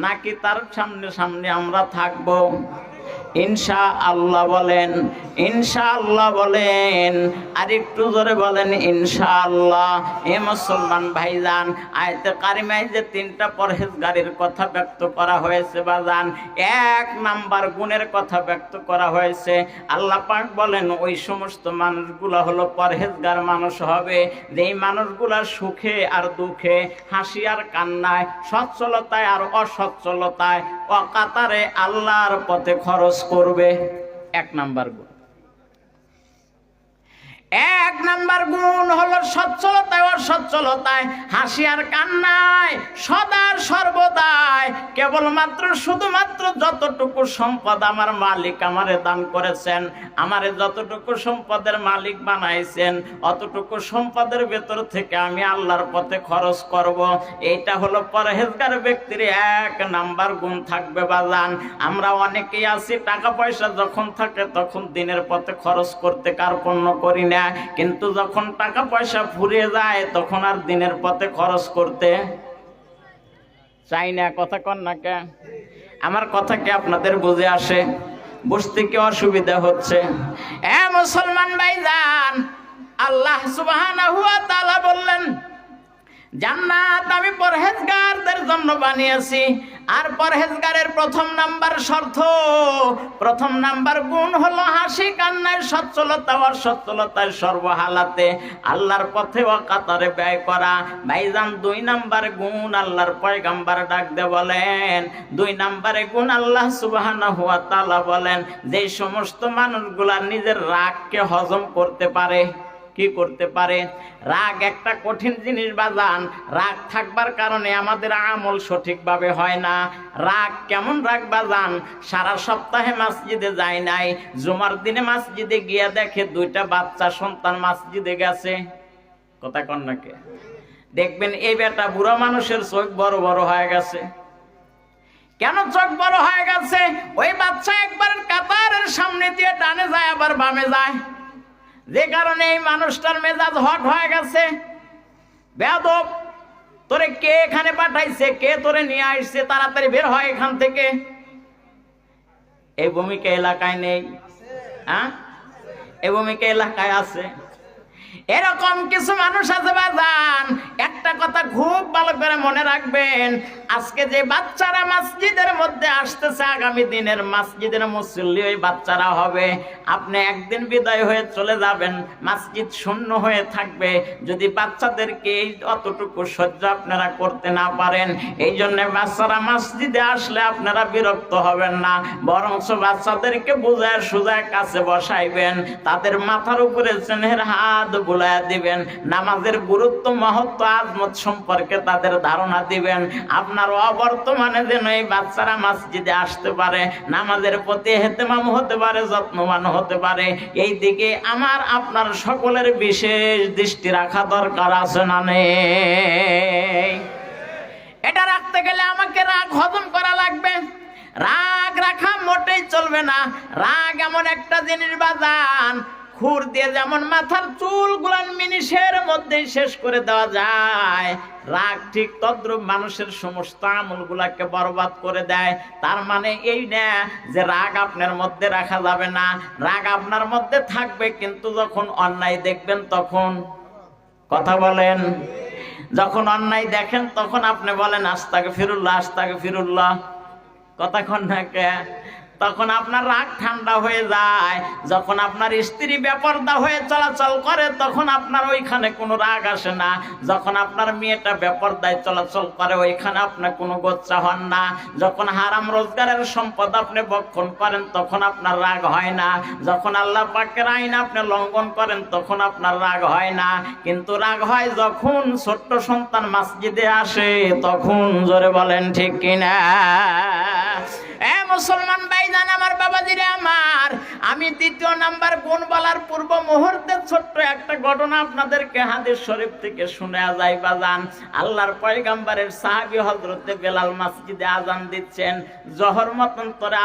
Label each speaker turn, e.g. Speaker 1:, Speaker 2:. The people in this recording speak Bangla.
Speaker 1: নাকি তার সামনে সামনে আমরা থাকব? ইনশা আল্লাহ বলেন ইনশা আল্লাহ বলেন আর একটু জোরে বলেন ইনশা আল্লাহ এ মুসলমান ভাইজান, আয়তে কারিমায় যে তিনটা পরহেজগারির কথা ব্যক্ত করা হয়েছে বাজান, এক নাম্বার গুণের কথা ব্যক্ত করা হয়েছে। আল্লাহ পাক বলেন, ওই সমস্ত মানুষগুলো হলো পরহেজগার মানুষ হবে, যেই মানুষগুলা সুখে আর দুঃখে, হাসি আর কান্নায়, সচ্ছলতায় আর অসচ্ছলতায়, অকাতারে আল্লাহর পথে খরচ করবে এক নাম্বার গুণ। এক নাম্বার গুণ হলো সচ্ছলতায় অসচ্ছলতায় সচ্ছলতায় হাসি আর কান্নায় সদার সর্বদায় কেবলমাত্র, শুধুমাত্র যতটুকু সম্পদ আমার মালিক আমারে দান করেছেন, আমারে যতটুকু সম্পদের মালিক বানাইছেন, অতটুকু সম্পদের ভেতর থেকে আমি আল্লাহর পথে খরচ করব। এইটা হলো পরহেজগার ব্যক্তির এক নাম্বার গুণ থাকবে বাজান। আমরা অনেকেই আছি টাকা পয়সা যখন থাকে তখন দিনের পথে খরচ করতে কার্পণ্য করি না। কিন্তু যখন টাকা পয়সা ফুরিয়ে যায়, তখন আর দিনের পথে খরচ করতে চাই না, কথা কন না কে? আমার কথা কি আপনাদের বুঝে আসে? বুঝতে কি অসুবিধা হচ্ছে? এ মুসলমান ভাই যান আল্লাহ সুবহানাহু ওয়া তাআলা বললেন, জান্নাত আমি পরহেজগারদের জন্য বানিয়েছি আর পরহেজগারের প্রথম নাম্বার শর্ত। প্রথম নাম্বার গুণ হলো হাসি, কান্নায় সচ্ছলতা আর সচ্ছলতায় সর্বহালাতে। আল্লাহর পথে ও কাতারে ব্যয় করা। ভাইজান, দুই নাম্বার গুণ আল্লাহর পয়গাম্বার ডাক দে বলেন। দুই নাম্বারে গুণ আল্লাহ সুবহানাহু ওয়া তাআলা বলেন, যে সমস্ত মানুষগুলা নিজের রাগকে হজম করতে পারে। কি করতে পারে? রাগ একটা কঠিন জিনিস বাজান রাগ থাকবার কারণে আমাদের আমল সঠিকভাবে হয় না। রাগ কেমন রাগ বাজান সারা সপ্তাহে মসজিদে যায় নাই। জুমার দিনে মসজিদে গিয়ে দেখে দুইটা বাচ্চা সন্তান মসজিদে গেছে। কথা কন নাকি দেখবেন এই বেটা বুড়ো মানুষের চোখ বড় বড় হয়ে গেছে। কেন চোখ বড় হয়ে গেছে? ওই বাচ্চা একবার কাতারের সামনে দিয়ে টানে যায়, আবার বামে যায়। যে কারণে এই মানুষটার মেজাজ হট হয়ে গেছে। বেদব তোরে কে এখানে পাঠাইছে, কে তোরে নিয়ে আসছে, তাড়াতাড়ি বের হয় এখান থেকে। এই ভূমিকা এলাকায় নেই। হ্যাঁ? এই ভূমিকা এলাকায় আছে। এরকম কিছু মানুষ আছে বা বাজান একটা কথা খুব করে মনে রাখবেন, আজকে যে বাচ্চারা মসজিদের মধ্যে আসতেছে, আগামী দিনের মসজিদের মুসল্লি ওই বাচ্চারা হবে। আপনি একদিন বিদায় হয়ে চলে যাবেন, মসজিদ শূন্য হয়ে থাকবে। যদি বাচ্চাদেরকে এই অতটুকু সহ্য আপনারা করতে না পারেন, এই জন্য বাচ্চারা মসজিদে আসলে আপনারা বিরক্ত হবেন না, বরঞ্চ বাচ্চাদেরকে বুঝায় সুজায় কাছে বসাইবেন, তাদের মাথার উপরে স্নেহের হাত বুলায় দিবেন। নামাজের গুরুত্ব, মহত্ব, আজমত সম্পর্কে তাদের ধারণা দিবেন, আপনার অবর্তমানে যেন এই বাচ্চারা মসজিদে আসতে পারে, নামাজের প্রতি হেতেমাম হতে পারে, যত্নবান হতে পারে। এই দিকে আমার, আপনার সকলের বিশেষ দৃষ্টি রাখা দরকার, আছে না নেই? এটা রাখতে গেলে আমাকে রাগ হজম করা লাগবে। রাগ রাখা মোটেই চলবে না। রাগ এমন একটা জিনিস বাজান খুর দিয়ে যেমন মাথার চুল গুলান মিনিশের মধ্যেই শেষ করে দেওয়া যায়, রাগ ঠিক তদ্রুপ মানুষের সমস্ত আমল গুলাকে বরবাদ করে দেয়। তার মানে এই না যে রাগ আপনার মধ্যে রাখা যাবে না, রাগ আপনার মধ্যে থাকবে, কিন্তু যখন অন্যায় দেখবেন তখন কথা বলেন। যখন অন্যায় দেখেন তখন আপনি বলেন আস্তাকে ফিরুল্লাহ আস্তাকে ফিরুল্লাহ কথা না কে? তখন আপনার রাগ ঠান্ডা হয়ে যায়। যখন আপনার স্ত্রী বেপর্দা হয়ে চলাচল করে, তখন আপনার ওইখানে কোনো রাগ আসে না। যখন আপনার মেয়েটা বেপর্দায় চলাচল করে, ওইখানে আপনার কোনো গোচ্ছা হন না। যখন হারাম রোজগারের সম্পদ আপনি বক্ষণ করেন, তখন আপনার রাগ হয় না। যখন আল্লাহ পাকের আইন আপনি লঙ্ঘন করেন, তখন আপনার রাগ হয় না। কিন্তু রাগ হয় যখন ছোট্ট সন্তান মসজিদে আসে, তখন জোরে বলেন, ঠিক কিনা? মুসলমান ভাইজান, আমার বাবাজিরে আমার। আমি দ্বিতীয় নাম্বার গুণ বলার পূর্ব মুহূর্তে ছোট্ট একটা ঘটনা আপনাদেরকে হাদিস শরীফ থেকে শুনে যাই বাজান। আল্লাহর পয়গাম্বারের সাহাবি হজরতে বেলাল মসজিদে আজান দিচ্ছেন। জহর মতন তোরা